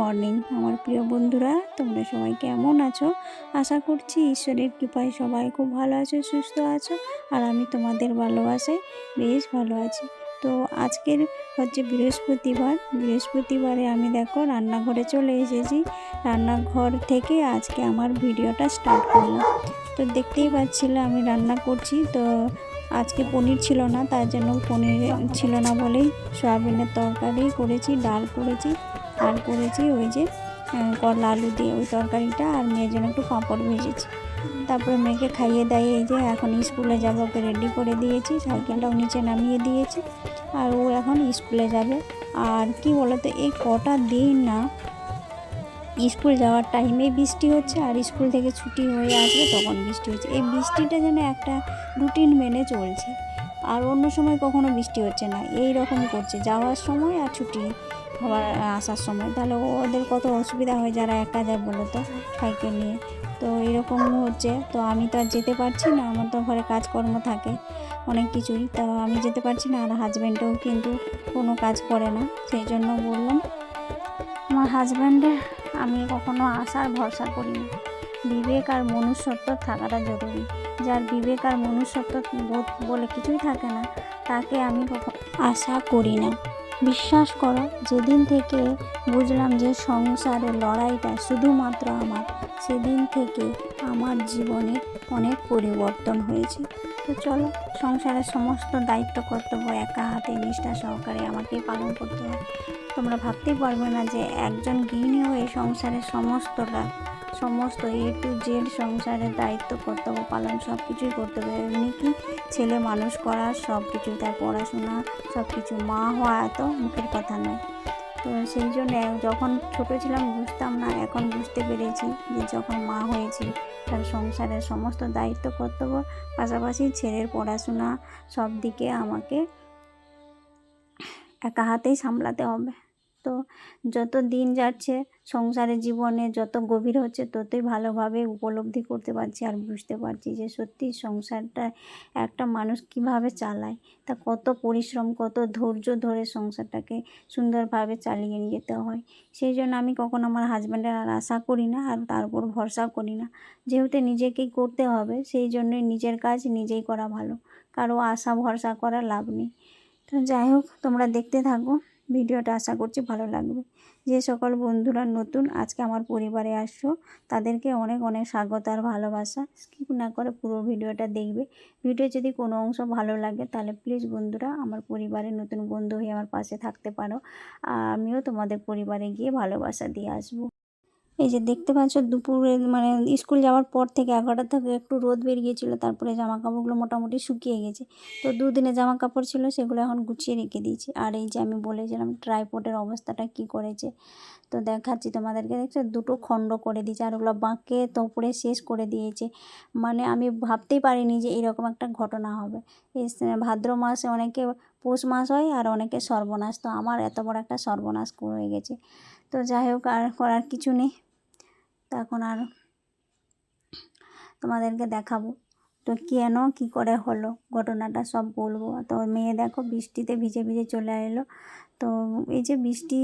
Morning. আমার প্রিয় বন্ধুরা, তোমরা সবাই কেমন আছো? আশা করছি ঈশ্বরের কৃপায় সবাই খুব ভালো আছো, সুস্থ আছো, আর আমি তোমাদের ভালোবাসায় বেশ ভালো আছি। তো আজকের হচ্ছে বৃহস্পতিবার। বৃহস্পতিবারে আমি দেখো রান্নাঘরে চলে এসেছি। রান্নাঘর থেকে আজকে আমার ভিডিওটা স্টার্ট করলাম। তো দেখতেই পাচ্ছিলে আমি রান্না করছি। তো আজকে পনির ছিল না, তার জন্য পনির ছিল না বলেই সয়াবিনের তরকারি করেছি, ডাল করেছি, আর করেছি ওই যে করলা আলু দিয়ে ওই তরকারিটা, আর মেয়ের জন্য একটু পাঁপড় ভেজেছি। তারপরে মেয়েকে খাইয়ে দাইয়ে এই যে এখন স্কুলে যাব, ওকে রেডি করে দিয়েছি সাইকেলটাও নিচে নামিয়ে দিয়েছি, আর ও এখন স্কুলে যাবে। আর কি বলতো, এই কটা দিন না স্কুল যাওয়ার টাইমে বৃষ্টি হচ্ছে আর স্কুল থেকে ছুটি হয়ে আসবে তখন বৃষ্টি হচ্ছে। এই বৃষ্টিটা যেন একটা রুটিন মেনে চলছে। আর অন্য সময় কখনো বৃষ্টি হচ্ছে না। এই রকম করছে। যাওয়ার সময় আর ছুটি হওয়ার, আসার সময়। তাহলে ওদের কত অসুবিধা হয় যারা একা যায় বলো তো? সাইকেল নিয়ে। তো এরকম হচ্ছে। তো আমি তো আর যেতে পারছি না। আমার তো ঘরে কাজকর্ম থাকে অনেক কিছুই। তো আমি যেতে পারছি না। আর হাজব্যান্ডও কিন্তু কোনো কাজ করে না। সেই জন্য বললাম, আমার হাজব্যান্ডের আমি কখনো আশার ভরসা করি না। বিবেক আর মনুষ্যত্ব থাকাটা জরুরি। যার বিবেক আর মনুষ্যত্ব বোধ বলে কিছুই থাকে না, তাকে আমি কখনো আশা করি না। বিশ্বাস করো, যেদিন থেকে বুঝলাম যে সংসারের লড়াইটা শুধুমাত্র আমার সেদিন থেকে আমার জীবনে অনেক পরিবর্তন হয়েছে। তো চলো, সংসারের সমস্ত দায়িত্ব, কর্তব্য একা হাতে নিষ্ঠা সহকারে আমাকে পালন করতে হয়। তোমরা ভাবতেই পারবে না যে একজন গৃহিণী হয়ে সংসারের সমস্তটা, সমস্ত এ টু জেড সংসারের দায়িত্ব, কর্তব্য পালন সব কিছুই করতে হবে। এমনি কি ছেলে মানুষ করা সব কিছু তার পড়াশোনা সব কিছু মা হওয়া এত মুখের কথা নয়। তো সেই জন্য যখন ছোট ছিলাম বুঝতাম না, এখন বুঝতে পেরেছি যে যখন মা হয়েছি তার সংসারের সমস্ত দায়িত্ব, কর্তব্য, পাশাপাশি ছেলের পড়াশোনা সব দিকে আমাকে একা হাতেই সামলাতে হবে। তো যত দিন যাচ্ছে সংসারের জীবনে যত গভীর হচ্ছে, ততই ভালোভাবে উপলব্ধি করতে পারছি আর বুঝতে পারছি যে সত্যি সংসারটা একটা মানুষ কীভাবে চালায়, তা কত পরিশ্রম, কত ধৈর্য ধরে সংসারটাকে সুন্দরভাবে চালিয়ে নিয়ে যেতে হয়। সেই জন্য আমি কখনো আমার হাজব্যান্ডের আর আশা করি না আর তার উপর ভরসা করি না। যেহেতু নিজেকেই করতে হবে, সেই জন্যই নিজের কাজ নিজেই করা ভালো। কারও আশা, ভরসা করা লাভ নেই। তো যাই হোক, তোমরা দেখতে থাকো। ভিডিওটা আশা করছি ভালো লাগবে। যে সকল বন্ধুরা নতুন আজকে আমার পরিবারে আসছো, তাদেরকে অনেক অনেক স্বাগত আর ভালোবাসা। স্কিপ না করে পুরো ভিডিওটা দেখবে। ভিডিও যদি কোনো অংশ ভালো লাগে, তাহলে প্লিজ বন্ধুরা আমার পরিবারের নতুন বন্ধু হয়ে আমার পাশে থাকতে পারো। আমিও তোমাদের পরিবারে গিয়ে ভালোবাসা দিয়ে আসব। এই যে দেখতে পাচ্ছ দুপুরে মানে স্কুল যাওয়ার পর থেকে এগারোটা থেকে একটু রোদ বের বেরিয়েছিল, তারপরে জামা কাপড়গুলো মোটামুটি শুকিয়ে গেছে। তো দুদিনে জামা কাপড় ছিল, সেগুলো এখন গুছিয়ে রেখে দিয়েছি। আর এই যে আমি বলেছিলাম ট্রাইপোর্টের অবস্থাটা কি করেছে, তো দেখাচ্ছি তোমাদেরকে। দেখছ, দুটো খণ্ড করে দিয়েছে আর ওগুলো বাঁকে তোপড়ে শেষ করে দিয়েছে। মানে আমি ভাবতেই পারিনি যে এরকম একটা ঘটনা হবে। এই ভাদ্র মাসে অনেকে পৌষ মাস হয় আর অনেকে সর্বনাশ। তো আমার এত বড় একটা সর্বনাশ হয়ে গেছে। তো যাই হোক, আর করার কিছু নেই। তো এখন আর তোমাদেরকে দেখাবো। তো কেন, কি করে হলো, ঘটনাটা সব বলব। তো মেয়ে দেখো বৃষ্টিতে ভিজে ভিজে চলে এলো। তো এই যে বৃষ্টি,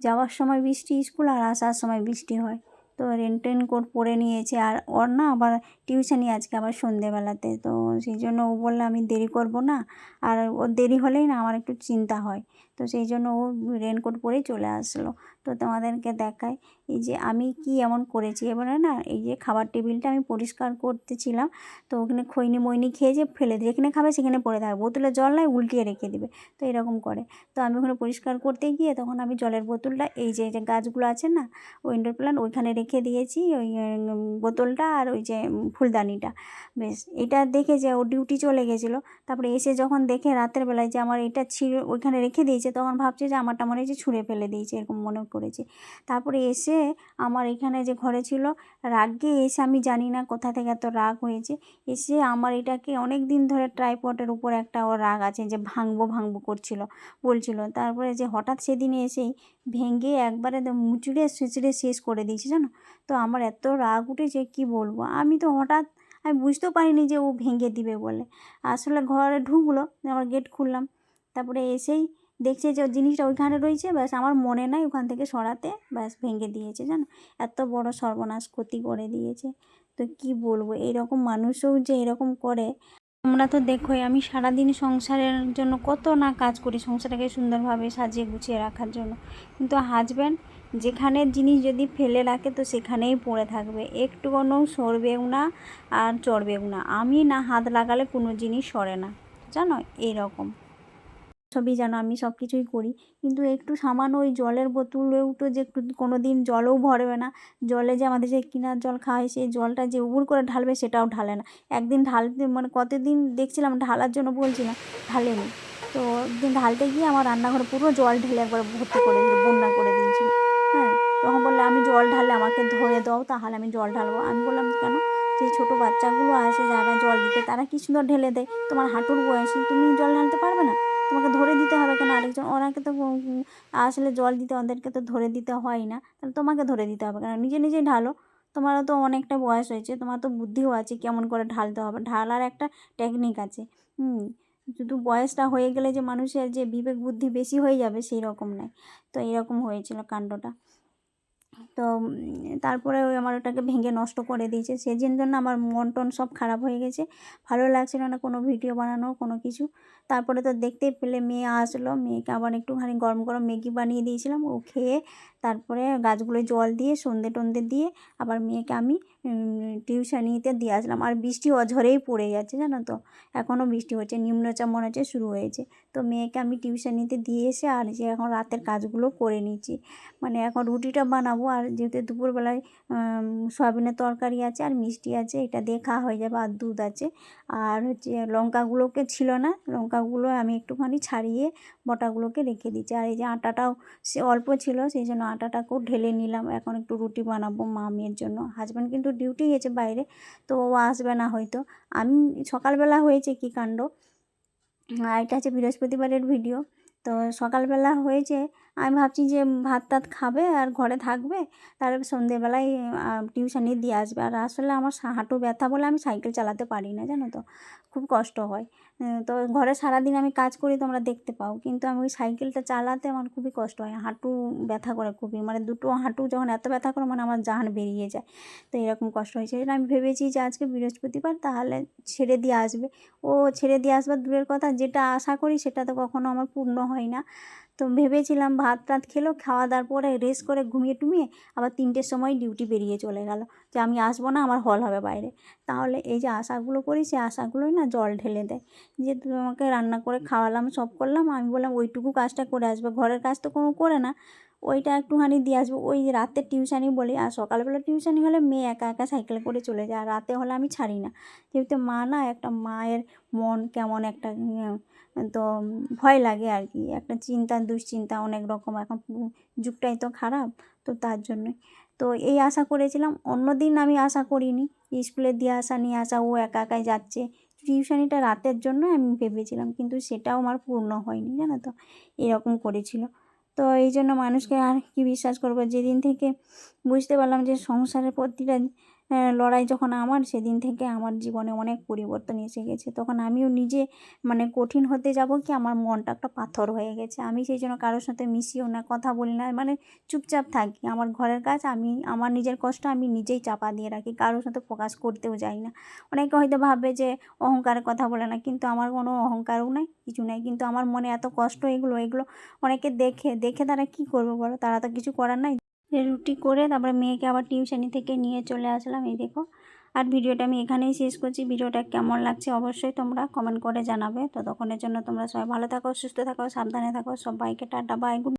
যাওয়ার সময় বৃষ্টি স্কুল আর আসার সময় বৃষ্টি হয়। তো রেন টেন কোট পরে নিয়েছে। আর ওর না আবার টিউশনই আজকে আবার সন্ধেবেলাতে। তো সেই জন্য ও বলল, আমি দেরি করব না। আর ওর দেরি হলেই না আমার একটু চিন্তা হয়। তো সেই জন্য ও রেনকোট পরেই চলে আসলো। তো তোমাদেরকে দেখায় এই যে আমি কি এমন করেছি? এবারে না এই যে খাবার টেবিলটা আমি পরিষ্কার করতেছিলাম। তো ওখানে খৈনি মৈনি খেয়ে যে ফেলে দিয়ে যেখানে খাবে সেখানে পড়ে থাকবে। বোতলে জল নয় উল্টিয়ে রেখে দেবে। তো এরকম করে। তো আমি ওখানে পরিষ্কার করতে গিয়ে তখন আমি জলের বোতলটা, এই যে যে গাছগুলো আছে না উইন্ডোর প্ল্যান্ট ওইখানে রেখে দিয়েছি, ওই বোতলটা আর ওই যে ফুলদানিটা। বেশ, এটা দেখে যে ও ডিউটি চলে গেছিল। তারপরে এসে যখন দেখে রাতের বেলায় যে আমার এটা ছিল, ওইখানে রেখে দিয়েছে, তখন ভাবছে যে আমারটা মনে হচ্ছে ছুঁড়ে ফেলে দিয়েছে, এরকম মনে করেছে। তারপরে এসে আমার এখানে যে ঘরে ছিল, রাগে এসে আমি জানি না কোথা থেকে এত রাগ হয়েছে। এসে আমার এটাকে অনেক দিন ধরে ট্রাইপটের উপর একটা ওর রাগ আছে যে ভাঙবো ভাঙবো করছিল, বলছিল। তারপরে যে হঠাৎ সেদিন এসেই ভেঙে একবারে মুচড়ে ছেঁচড়ে শেষ করে দিয়েছে, জানো? তো আমার এত রাগ উঠেছে, কি বলব? আমি তো হঠাৎ, আমি বুঝতেও পারিনি যে ও ভেঙে দিবে বলে। আসলে ঘরে ঢুকলো আমার গেট খুললাম। তারপরে এসেই দেখছে যে জিনিসটা ওইখানে রয়েছে, ব্যাস আমার মনে নাই ওখান থেকে সরাতে, ব্যাস ভেঙে দিয়েছে জানো? এত বড় সর্বনাশ ক্ষতি করে দিয়েছে। তো কি বলব এরকম মানুষও যে এরকম করে আমরা তো দেখোই আমি সারাদিন সংসারের জন্য কত না কাজ করি, সংসারটাকে সুন্দরভাবে সাজিয়ে গুছিয়ে রাখার জন্য। কিন্তু হাজব্যান্ড যেখানে জিনিস যদি ফেলে রাখে, তো সেখানেই পড়ে থাকবে। একটু কোনো সরবেও না আর চড়বেও না। আমি না হাত লাগালে কোনো জিনিস সরে না। জানো? এইরকম। সবই জানো আমি সব কিছুই করি। কিন্তু একটু সামান্য ওই জলের বোতলেও তো যে একটু কোনো দিন জলও ভরবে না। জলে যে আমাদের যে কিনার জল খাওয়া হয় সেই জলটা যে উবুর করে ঢালবে সেটাও ঢালে না। একদিন ঢালতে মানে কতদিন দেখছিলাম ঢালার জন্য বলছিলাম, ঢালেনি। তো একদিন ঢালতে গিয়ে আমার রান্নাঘরে পুরো জল ঢেলে একবার ভর্তি করে দিল, বন্যা করে দিয়েছিল। হ্যাঁ তখন বললে, আমি জল ঢাললে আমাকে ধরে দাও, তাহলে আমি জল ঢালবো। আমি বললাম, কেন? যে ছোটো বাচ্চাগুলো আসে যারা জল দিতে, তারা কি সুন্দর ঢেলে দেয়? তোমার হাঁটুর বয়সী, তুমি জল ঢালতে পারবে না? তোমাকে ধরে দিতে হবে কেন? আরেকজন, ওনাকে তো আসলে জল দিতে ওদেরকে তো ধরে দিতে হয় না। তাহলে তোমাকে ধরে দিতে হবে কেন? নিজে নিজেই ঢালো। তোমারও তো অনেকটা বয়স হয়েছে, তোমার তো বুদ্ধিও আছে কেমন করে ঢালতে হবে। ঢালার একটা টেকনিক আছে। হুম, শুধু বয়সটা হয়ে গেলে যে মানুষের যে বিবেক বুদ্ধি বেশি হয়ে যাবে সেই রকম নয়। তো এরকম হয়েছিল কাণ্ডটা। তো তারপরে ওই আমার ওটাকে ভেঙে নষ্ট করে দিয়েছে। সেই জন্য আমার মন টন সব খারাপ হয়ে গেছে। ভালো লাগছিল না কোনো ভিডিও বানানো কোনো কিছু। তারপরে তো দেখতে পেলে, মেয়ে আসলো। মেয়েকে আবার একটুখানি গরম গরম ম্যাগি বানিয়ে দিয়েছিলাম। ও খেয়ে তারপরে গাছগুলোয় জল দিয়ে, সন্ধে টন্ধে দিয়ে আবার মেয়েকে আমি টিউশনিতে দিয়ে আসলাম। আর বৃষ্টি অঝরেই পড়ে যাচ্ছে জানো তো? এখনও বৃষ্টি হচ্ছে, নিম্নচাপ মনে হচ্ছে শুরু হয়েছে। তো মেয়েকে আমি টিউশনিতে দিয়ে এসে আর যে এখন রাতের কাজগুলো করে নিচ্ছি। মানে এখন রুটিটা বানাবো, আর যেহেতু দুপুরবেলায় সয়াবিনের তরকারি আছে আর মিষ্টি আছে, এটা দিয়ে খাওয়া হয়ে যাবে, আর দুধ আছে। আর হচ্ছে লঙ্কাগুলোকে ছিল না, লঙ্কাগুলো আমি একটুখানি ছাড়িয়ে বটাগুলোকে রেখে দিচ্ছি। আর এই যে আটাটাও সে অল্প ছিল, সেই জন্য আটাটাকেও ঢেলে নিলাম। এখন একটু রুটি বানাবো মা মেয়ের জন্য। হাজব্যান্ড কিন্তু ডিউটি গেছে বাইরে, তো ও আসবে না হয়তো। আমি সকালবেলা হয়েছে কী কাণ্ড? এটা হচ্ছে বৃহস্পতিবারের ভিডিও তো সকালবেলা হয়েছে, আমি ভাবছি যে ভাত টাত খাবে আর ঘরে থাকবে তারপর সন্ধেবেলায় টিউশনি দিয়ে আসবে। আর আসলে আমার হাঁটু ব্যথা বলে আমি সাইকেল চালাতে পারি না, জানো তো। খুব কষ্ট হয়। তো ঘরে সারাদিন আমি কাজ করি, তোমরা দেখতে পাও। কিন্তু আমি ওই সাইকেলটা চালাতে আমার খুবই কষ্ট হয়, হাঁটু ব্যথা করে খুবই। মানে দুটো হাঁটু যখন এত ব্যথা করে মানে আমার জাহান বেরিয়ে যায়। তো এরকম কষ্ট হয়েছে আমি ভেবেছি যে আজকে বৃহস্পতিবার, তাহলে ছেড়ে দিয়ে আসবে। ও ছেড়ে দিয়ে আসবার দূরের কথা, যেটা আশা করি সেটা তো কখনো আমার পূর্ণ হয় না। তো ভেবেছিলাম ভাত টাত খেলো, খাওয়া দাওয়ার পরে রেস্ট করে ঘুমিয়ে টুমিয়ে আবার তিনটের সময় ডিউটি বেরিয়ে চলে গেল। যে আমি আসব না, আমার হল হবে বাইরে। তাহলে এই যে আশাগুলো করি, সেই আশাগুলোই না জল ঢেলে দেয়। যে তোমাকে রান্না করে খাওয়ালাম, সব করলাম, আমি বললাম ওইটুকু কাজটা করে আসবে। ঘরের কাজ তো কোনো করে না, ওইটা একটুখানি দিয়ে আসব। ওই রাতের টিউশানি বলি, আর সকালবেলা টিউশানি হলে মেয়ে একা একা সাইকেলে করে চলে যায়, আর রাতে হলে আমি ছাড়ি না। যেহেতু মা না, একটা মায়ের মন কেমন একটা তো ভয় লাগে আর কি একটা চিন্তা, দুশ্চিন্তা অনেক রকম। এখন যুগটাই তো খারাপ, তো তার জন্যই। তো এই আশা করেছিলাম অন্য দিন আমি আশা করিনি। স্কুলে দিয়ে আসা নিয়ে আসা, ও একা একাই যাচ্ছে। টিউশনিটা রাতের জন্য আমি ভেবেছিলাম, কিন্তু সেটাও আমার পূর্ণ হয়নি, জানো তো? এরকম করেছিল। তো এই জন্য মানুষকে আর কি বিশ্বাস করব? যেদিন থেকে বুঝতে পারলাম যে সংসারের প্রতিটা লড়াই যখন আমার, সেদিন থেকে আমার জীবনে অনেক পরিবর্তন এসে গেছে। তখন আমিও নিজে মানে কঠিন হতে যাব কি, আমার মনটা একটা পাথর হয়ে গেছে। আমি সেই জন্য কারোর সাথে মিশিও না, কথা বলি না মানে চুপচাপ থাকি। আমার ঘরের কাজ আমি, আমার নিজের কষ্ট আমি নিজেই চাপা দিয়ে রাখি, কারোর সাথে প্রকাশ করতেও যাই না। অনেকে হয়তো ভাববে যে অহংকারের কথা বলে না, কিন্তু আমার কোনো অহংকারও নাই, কিছু নাই। কিন্তু আমার মনে এত কষ্ট, এগুলো এগুলো অনেকে দেখে দেখে তারা কি করবে বলো? তারা তো কিছু করার নাই। রুটি করে তারপরে মেয়েকে আবার টিউশানি থেকে নিয়ে চলে আসলাম, এই দেখো। আর ভিডিওটা আমি এখানেই শেষ করছি। ভিডিওটা কেমন লাগছে অবশ্যই তোমরা কমেন্ট করে জানাবে। তো তখনের জন্য তোমরা সবাই ভালো থাকো, সুস্থ থাকো, সাবধানে থাকো। সবাইকে টাটা বাই